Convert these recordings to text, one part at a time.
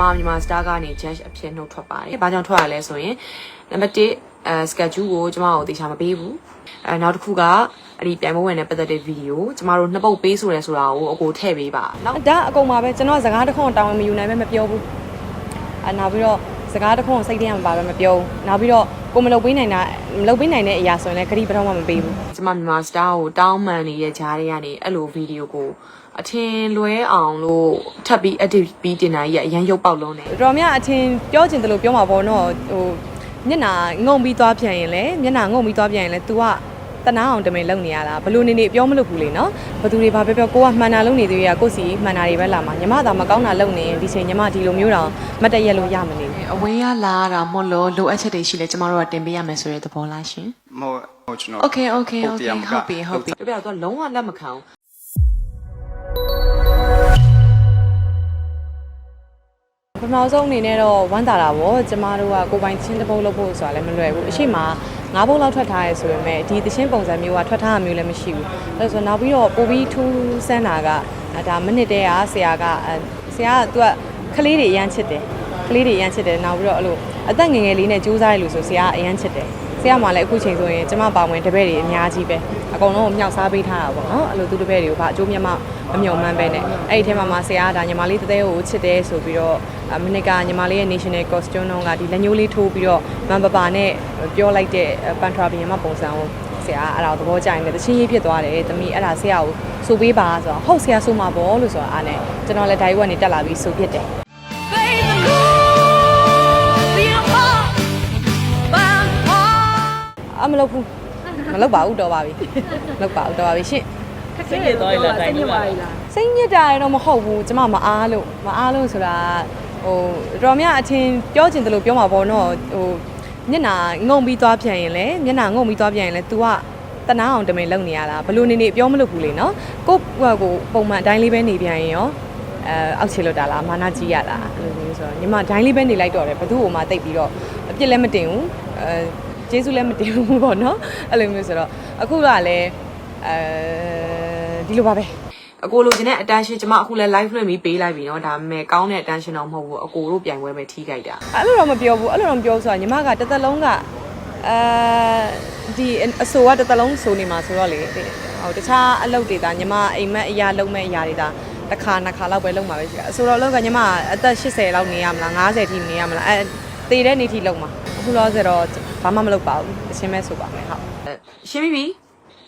မမြန်မာ star ကနေ judge အဖြစ်နှုတ်ထွက်ပါတယ်။ဘာကြောင့်ထွက်ရလဲဆိုရင်နံပါတ်1အဲ schedule ကိုကျမတို့တေချာမပေးဘူး။အဲနောက်တစ်ခုကအဲ့ဒီပြိုင်ပွဲဝင်တဲ့ပတ်သက်တဲ့ဗီဒီယိုကျမတို့နှစ်ပုတ်ပေးဆိုရဲဆိုတာကိုအကိုထည့်ပေးပါ။နောက်ဒါအကုန်ပါပဲကျွန်တော်စကားတစ်ခုတောင်းဝင်မယူနိုင်ပဲမပြောဘူးအနောက်ပြီးတော့ စကားတစ်ခုစိတ်ထဲမှာပါပဲမပြောဘူးနောက်ပြီးတော့ကိုမလုပ်ပေးနိုင်တာမလုပ်ပေးနိုင်တဲ့အရာဆိုရင်လည်းဂရိပထောင်မှမပေးဘူးကျမမြန်မာ star ကိုတောင်းမှန်နေတဲ့ဂျားတွေကနေအဲ့လိုဗီဒီယိုကိုအထင်လွဲအောင်လို့ထပ်ပြီး edit ပြီးတင်တာကြီးကအရန်ရုပ်ပေါက်လုံးနေတော်များအထင်ပြောချင်တယ်လို့ပြောမှာပေါ့နော်ဟိုမျက်နှာငုံပြီးသွားပြန်ရင်လည်းမျက်နှာငုံပြီးသွားပြန်ရင်လည်း तू က တနာအောင်တမင်လုံနေရတာဘလို့နေနေပြောမလို့ဘူးလေနော်ဘသူတွေဘာပြောပြောကိုကမှန်တာလုံနေသေးရကိုစီမှန်တာတွေပဲလာမှာညီမသာမကောင်းတာလုံနေရင်ဒီချိန်ညီမဒီလိုမျိုးတော့မတ်တရက်လို့ရမနေဘူးအဝေးရလာတာမဟုတ်လို့လိုအပ်ချက်တွေရှိလဲကျမတို့ကတင်ပေးရမယ်ဆိုတဲ့သဘောလားရှင်မဟုတ်ဟိုကျွန်တော် Okay okay ဟုတ်တ okay ယ်မကဟုတ်ပြီဟုတ်ပြီတပြက်တော့လုံးဝလက်မခံဘူး မဆုံးအနေနဲ့တော့ဝမ်းသာတာပေါ့ကျမတို့ကကိုယ်ပိုင်ချင်းတစ်ပုတ်လုပ်ဖို့ဆိုတာလည်းမလွယ်ဘူးအရှိမငါးပုတ်လောက်ထွက်ထားရဲဆိုပေမဲ့ဒီသချင်းပုံစံမျိုးကထွက်ထားတာမျိုးလည်းမရှိဘူးအဲဒါဆိုနောက်ပြီးတော့ပိုပြီးထူးဆန်းတာကအဲဒါမိနစ်တည်းကဆရာကအဲဆရာကသူကကလေးတွေအရန်ချစ်တယ်ကလေးတွေအရန်ချစ်တယ်နောက်ပြီးတော့အဲ့လိုအသက်ငယ်ငယ်လေးနဲ့ကြိုးစားရလို့ဆိုဆရာကအရန်ချစ်တယ်ဆရာမှလည်းအခုချိန်ဆိုရင်ကျမပါဝင်တပည့်တွေအများကြီးပဲ အကုန်လုံးကိုမြောက်စားပေးထားတာပေါ့နော်အဲ့လိုသူတပည့်တွေကိုဘာအကျိုးမြတ်မမမျှော်မှန်းပဲနဲ့အဲ့ဒီထဲမှာမှဆရာကဒါညီမလေးတသေးကိုချစ်တယ်ဆိုပြီးတော့အမနစ်ကညီမလေးရဲ့ national costume တော့ကဒီလက်ညှိုးလေးထိုးပြီးတော့မန်ပပါနဲ့ပြောလိုက်တဲ့ပန်ထရာဘီယမပုံစံကိုဆရာအဲ့ဒါကိုသဘောကျရင်လည်းတချင်းရေးဖြစ်သွားတယ်တမီးအဲ့ဒါဆရာကိုဆိုပေးပါဆိုတော့ဟုတ်ဆရာဆိုမှာပေါ့လို့ဆိုတာအားနဲ့ကျွန်တော်လည်းဓာတ်ရွက်နေတက်လာပြီးဆိုဖြစ်တယ်အမလုပ်ဘူး မလုပ်ပါဘူးတော့ပါပြီမလုပ်ပါဘူးတော့ပါပြီရှင့်စိတ်ရသွားရလားတိုင်လို့လားစိတ်ညစ်တာရတော့မဟုတ်ဘူးကျမမအားလို့မအားလို့ဆိုတာဟိုတော်များအထင်ပြောချင်တယ်လို့ပြောမှာပေါ့နော်ဟိုမျက်နှာငုံပြီးသွားပြန်ရင်လည်းမျက်နှာငုံပြီးသွားပြန်ရင်လည်း तू ကတနာအောင်တမင်လုံနေရတာဘလို့နေနေပြောမလို့ဘူးလေနော်ကိုယ့်ဟိုကိုပုံမှန်အတိုင်းလေးပဲနေပြန်ရင်ရောအဲအောက်ချေလို့တာလားမာနာကြီးရလားအဲ့လိုမျိုးဆိုတော့ညီမဒိုင်းလေးပဲနေလိုက်တော့တယ်ဘသူ့ဟိုမှတိတ်ပြီးတော့အပြစ်လည်းမတင်ဘူးအဲ ကျေးဇူးလည်းမတင်ဘူးပေါ့နော်အဲ့လိုမျိုးဆိုတော့အခုကလည်းအဲဒီလိုပါပဲ အကိုလိုချင်တဲ့ attention ကျမအခုလည်း live လွှင့်ပြီးပေးလိုက်ပြီเนาะဒါပေမဲ့ကောင်းတဲ့ attention တော့မဟုတ်ဘူးအကိုတို့ပြိုင်ပွဲပဲထိခိုက်တာ အဲ့လိုတော့မပြောဘူးအဲ့လိုတော့မပြောဘူးဆိုတာညီမကတစ်သက်လုံးကအဲဒီအဆိုကတစ်သက်လုံးဆိုနေမှာဆိုတော့လေဟိုတခြားအလုပ်တွေဒါညီမအိမ်မက်အရာလုံးမဲ့အရာတွေဒါတစ်ခါနှစ်ခါလောက်ပဲလုံးမှာပဲရှိတာအဆိုတော့အလုပ်ကညီမအသက်80လောက်နေရမလား90ထိနေရမလားအဲတည်တဲ့နေ့ထိလုံးမှာ အခုတော့ဆိုတော့ဘာမှမလုပ်ပါဘူးအချင်းပဲဆိုပါမယ်ဟုတ်အဲရှင်းပြီပြီ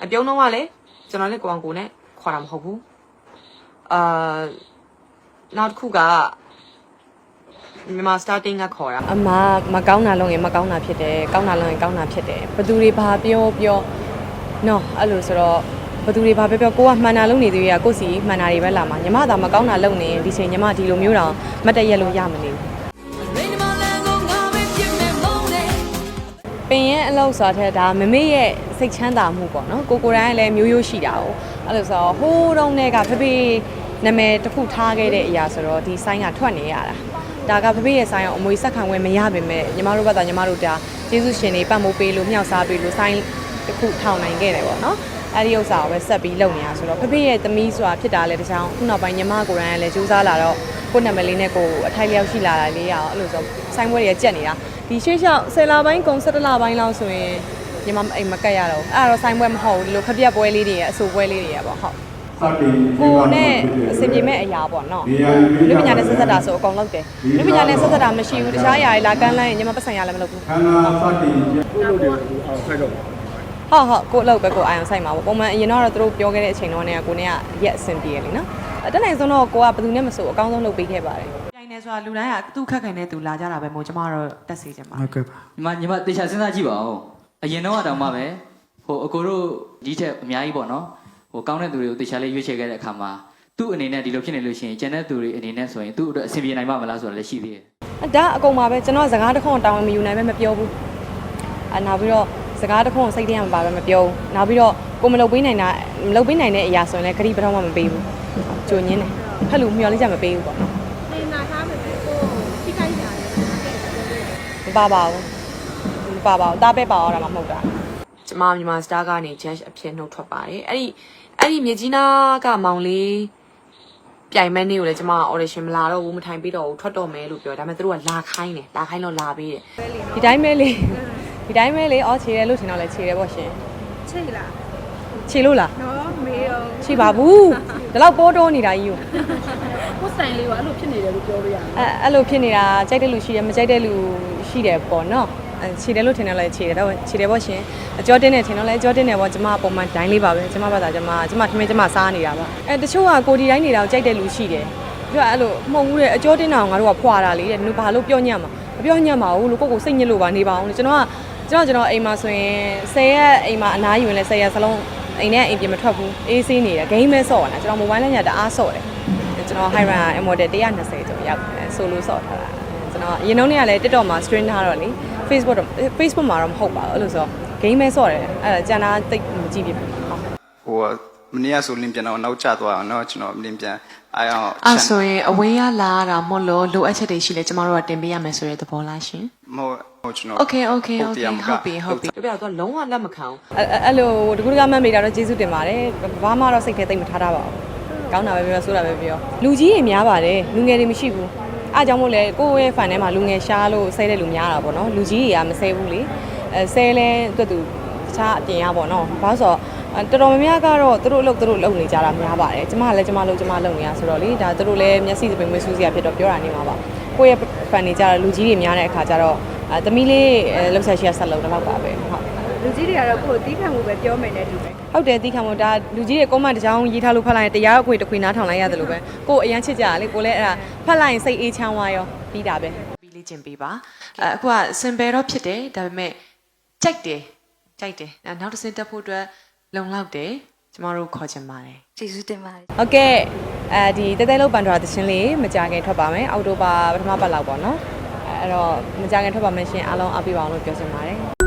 အပြုံးတော့ကလည်းကျွန်တော်လည်းကိုအောင်ကိုနဲ့ခေါ်တာမဟုတ်ဘူးအာနောက်တစ်ခုကမြန်မာ starting ကခေါ်တာအမမကောင်းတာလုံးရင်မကောင်းတာဖြစ်တယ်ကောင်းတာလုံးရင်ကောင်းတာဖြစ်တယ်ဘသူတွေဘာပြောပြောနော်အဲ့လိုဆိုတော့ဘသူတွေဘာပြောပြောကိုကမှန်တာလုံးနေသေးရကိုစီမှန်တာတွေပဲလာမှာညီမသာမကောင်းတာလုံးနေရင်ဒီချိန်ညီမဒီလိုမျိုးတော့မတ်တရက်လို့ရမနေ ပင်ရဲ့အလောက်ဆိုတဲ့ဒါမမေရဲ့စိတ်ချမ်းသာမှုပေါ့နော်ကိုကိုတိုင်းလည်းမျိုးရိုးရှိတာ哦အဲ့လိုဆိုတော့ဟိုးတုန်းကဖေဖေနာမည်တစ်ခုထားခဲ့တဲ့အရာဆိုတော့ဒီဆိုင်ကထွက်နေရတာဒါကဖေဖေရဲ့ဆိုင်အောင်အမွေဆက်ခံခွင့်မရပါနဲ့ညီမတို့ဘက်ကညီမတို့ဒါကျေးဇူးရှင်တွေပတ်မိုးပေးလို့မြောက်စားပေးလို့ဆိုင်တစ်ခုထောင်နိုင်ခဲ့တယ်ပေါ့နော်အဲ့ဒီဥစ္စာကိုပဲဆက်ပြီးလုပ်နေရဆိုတော့ဖေဖေရဲ့သမီးဆိုတာဖြစ်တာလဲတခြားခုနောက်ပိုင်းညီမကိုယ်တိုင်ကလည်းကြိုးစားလာတော့ ကိုယ့်နာမည်လေးနဲ့ကိုယ်အထိုက်လျောက်ရှိလာတာလေးရအောင်အဲ့လိုဆိုဆိုင်ဘွဲတွေကကြက်နေတာဒီရှေ့လျှောက်10လပိုင်းကုန်17လပိုင်းလောက်ဆိုရင်ညီမအိမ်မကတ်ရတော့ဘူးအဲ့ဒါတော့ဆိုင်ဘွဲမဟုတ်ဘူးဒီလိုခက်ပြက်ပွဲလေးတွေရအဆိုပွဲလေးတွေရပေါ့ဟုတ်စတင်ကိုနဲ့အဆင်ပြေမဲ့အရာပေါ့နော်လူပညာနဲ့ဆက်ဆက်တာဆိုအကုန်လုပ်တယ်လူပညာနဲ့ဆက်ဆက်တာမရှိဘူးတခြားအရာတွေလာကမ်းလိုက်ရင်ညီမပတ်ဆိုင်ရလည်းမလုပ်ဘူးခန္ဓာစတင်ကိုလို့တယ်အောင်ဆိုင်တော့ဟုတ်ဟုတ်ကိုအလုပ်ပဲကိုအာရုံစိုက်မှာပေါ့ပုံမှန်အရင်တော့သူတို့ပြောခဲ့တဲ့အချိန်တော့ねကိုနဲ့ကရက်အဆင်ပြေရလीနော် အတက်နိုင်ဆုံးတော့ကိုကဘယ်သူနဲ့မဆိုအကောင်းဆုံးလုပ်ပေးခဲ့ပါတယ်ပြိုင်နေဆိုတာလူတိုင်းကသူ့ခက်ခိုင်တဲ့သူလာကြတာပဲမို့ကျမတို့တက်စီချင်ပါဟုတ်ကဲ့ပါညီမညီမတေချာစဉ်းစားကြည့်ပါဦးအရင်တော့တောင်မှပဲဟိုအကိုတို့ဒီထက်အများကြီးပေါ့နော်ဟိုကောင်းတဲ့သူတွေကိုတေချာလေးရွေးချယ်ခဲ့တဲ့အခါမှာသူ့အနေနဲ့ဒီလိုဖြစ်နေလို့ရှိရင်ကျန်တဲ့သူတွေအနေနဲ့ဆိုရင်သူ့အတွက်အဆင်ပြေနိုင်မှာမလားဆိုတာလည်းရှိသေးတယ်အဒါအကုန်ပါပဲကျွန်တော်စကားတစ်ခုတောင်းဝင်မယူနိုင်ပဲမပြောဘူးအနောက်ပြီးတော့စကားတစ်ခုစိတ်ထဲမှာပါပဲမပြောဘူးနောက်ပြီးတော့ကိုမလုပ်ပေးနိုင်တာမလုပ်ပေးနိုင်တဲ့အရာဆိုရင်လည်းဂရိပထောင်မှမပေးဘူး ကြိုညင်းတယ်ဖက်လို့မျောလေးကြမပေးဘူးပေါ့နော်နေနာထားမယ်ပဲကိုထိခိုက်ကြတယ်မပါပါဘူးမပါပါဘူးတားပဲပါတော့တာမှမဟုတ်တာကျမမြန်မာ star ကနေ judge အဖြစ်နှုတ်ထွက်ပါတယ်အဲ့ဒီအဲ့ဒီမြေကြီးနားကမောင်လေးပြိုင်မဲ့နေ့ကိုလည်းကျမက audition မလာတော့ဘူးမထိုင်ပြီးတော့ဘူးထွက်တော့မယ်လို့ပြောဒါပေမဲ့သူတို့ကလာခိုင်းတယ်လာခိုင်းတော့လာပေးတယ်ဒီတိုင်းပဲလေဒီတိုင်းပဲလေအော်ခြေတယ်လို့ထင်တော့လဲခြေတယ်ပေါ့ရှင်ချိတ်လားခြေလို့လားနော်မေးအောင်ခြေပါဘူး ဒီလောက်ပိုးတိုးနေတာကြီးကိုကိုယ်ဆိုင်လေးကအဲ့လိုဖြစ်နေတယ်လို့ပြောလို့ရတယ်အဲအဲ့လိုဖြစ်နေတာကြိုက်တဲ့လူရှိတယ်မကြိုက်တဲ့လူရှိတယ်ပေါ့နော်အဲခြေတယ်လို့ထင်တော့လဲခြေတယ်တော့ခြေတယ်ပေါ့ရှင်အကျော်တင်းနေထင်တော့လဲအကျော်တင်းနေပေါ့ကျမပုံမှန်ဒိုင်းလေးပါပဲကျမဘာသာကျမကျမထမင်းကျမစားနေတာပါအဲတချို့ကကိုဒီတိုင်းနေတာကိုကြိုက်တဲ့လူရှိတယ်ပြီးတော့အဲ့လိုမဟုတ်ဘူးတဲ့အကျော်တင်းတာကိုငါတို့ကဖွာတာလေတဲ့နင်ဘာလို့ပြောညံ့မှာမပြောညံ့ပါဘူးလို့ကိုကိုစိတ်ညစ်လို့ပါနေပါအောင်လေကျွန်တော်ကကျွန်တော်ကျွန်တော်အိမ်မှာဆိုရင်10ရက်အိမ်မှာအနားယူရင်လဲ10ရက်စလုံး အိမ်နဲ့အိမ်ပြင်မထွက်ဘူးအေးဆေးနေတယ်ဂိမ်းမဲဆော့တာကျွန်တော်မိုဘိုင်းလည်းညတအားဆော့တယ်ကျွန်တော် Hyran model 120ကျော်ရောက်တယ်ဆိုလိုဆော့ထားတာကျွန်တော်အရင်တုန်းကလည်း TikTok မှာ stream ထားတော့လေ Facebook တော့ Facebook မှာတော့မဟုတ်ပါဘူးအဲ့လိုဆို game မဲဆော့တယ်အဲ့ဒါကျန်တာတိတ်မကြည့်ပြဘူးဟုတ် ဟိုမနေ့ကဆိုလင်းပြန်တော့နောက်ကျသွားအောင်เนาะကျွန်တော်လင်းပြန်အဲအောင် အဲ့ဆိုရင်အဝေးရလာတာမဟုတ်လို့လိုအပ်ချက်တွေရှိလဲကျမတို့ကတင်ပေးရမယ်ဆိုတဲ့သဘောလားရှင် မဟုတ်ဟို ကျွန်တော် Okay okay ဟုတ် okay တရားမကဟုတ်ပြီဟုတ်ပြီပြပြတော့လုံးဝလက်မခံဘူးအဲ့အဲ့အဲ့လိုတကူတကမှတ်မိတာတော့ကျေးဇူးတင်ပါတယ်ဘာမှတော့စိတ်ထဲသိမ့်မထားတာပါဘူးကောင်းတာပဲပြောဆိုတာပဲပြောလူကြီးတွေများပါတယ်လူငယ်တွေမရှိဘူးအားကြောင့်မို့လဲကိုယ့်ရဲ့ fan ထဲမှာလူငယ်ရှားလို့ဆဲတဲ့လူများတာပေါ့နော်လူကြီးတွေကမဆဲဘူးလေအဲဆဲလဲတွတ်သူတခြားအပြင်ရပေါ့နော်ဘာလို့ဆိုတော့အဲတော်တော်များများကတော့သူတို့အလုပ်သူတို့လုပ်နေကြတာများပါတယ်ကျမကလည်းကျမလုပ်ကျမလုပ်နေရဆိုတော့လေဒါသူတို့လည်းမျက်စိစပင်မွေးစူးစရာဖြစ်တော့ပြောတာနေမှာပါကိုယ့်ရဲ့ fan တွေကြတော့လူကြီးတွေများတဲ့အခါကျတော့ အဲသမီးလေးအဲလှုပ်ဆက်ရှိရဆက်လုပ်တော့ပါပဲဟုတ်လူကြီးတွေကတော့ကိုယ်တီးခံမှုပဲပြောမယ်နဲ့တူတယ်ဟုတ်တယ်သိခံမို့ဒါလူကြီးတွေကွန်မန့်တစ်ကြောင်းရေးထားလို့ဖတ်လိုက်ရင်တရားအခွေတစ်ခွေနားထောင်လိုက်ရတယ်လို့ပဲကိုယ်အရန်ချစ်ကြရလေကိုလည်းအဲ့ဒါဖတ်လိုက်ရင်စိတ်အေးချမ်းသွားရောပြီးတာပဲပြီးလေ့ကျင့်ပေးပါအဲအခုကစင်ပယ်တော့ဖြစ်တယ်ဒါပေမဲ့ကြိုက်တယ်ကြိုက်တယ်အဲနောက်တစ်စင်တက်ဖို့အတွက်လုံလောက်တယ်ကျမတို့ခေါ်ချင်ပါတယ်ကျေးဇူးတင်ပါတယ်ဟုတ်ကဲ့အဲဒီတဲတဲလုံးပန်ထွာသချင်းလေးမကြခင်ထွက်ပါမယ်အောက်တိုဘာပထမပတ်လောက်ပေါ့နော်အဲ အဲ့တော့မကြခင်ထွက်ပါမယ်ရှင်အားလုံးအားပေးပါအောင်လို့ပြောချင်ပါတယ်